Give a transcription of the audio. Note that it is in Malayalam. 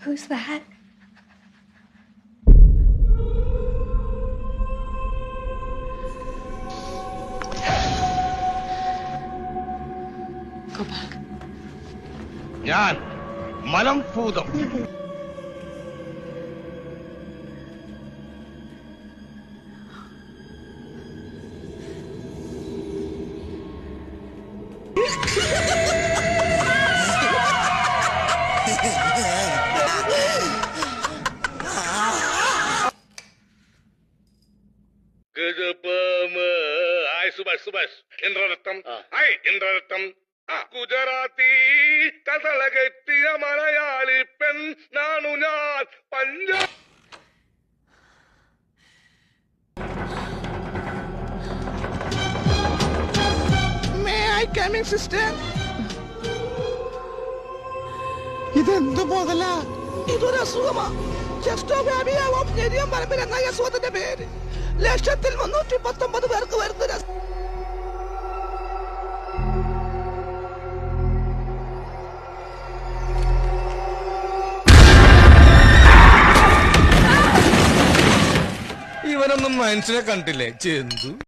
Who's that? Go back. ഞാൻ മലംഭൂതം hi Subhash Subhash. Indraratnam. Hi Indraratnam. ആ. ഗുജറാത്തി കഥളകെത്തിയ മലയാളി പെൺ നാണു ഞാൻ. Punjab sister I come in, sister? ഇതെന്ത് മുതല? ഇതൊരു അസുഖമാ. ചെസ്റ്റോബാബിയാവും ഞെരിയം പറമ്പിൽ എന്ന അസുഖത്തിന്റെ പേര്? ലക്ഷത്തിൽ മുന്നൂറ്റി പത്തൊമ്പത് പേർക്ക് ഇവനൊന്നും മനുഷ്യനെ കണ്ടില്ലേ? ചെന്തു.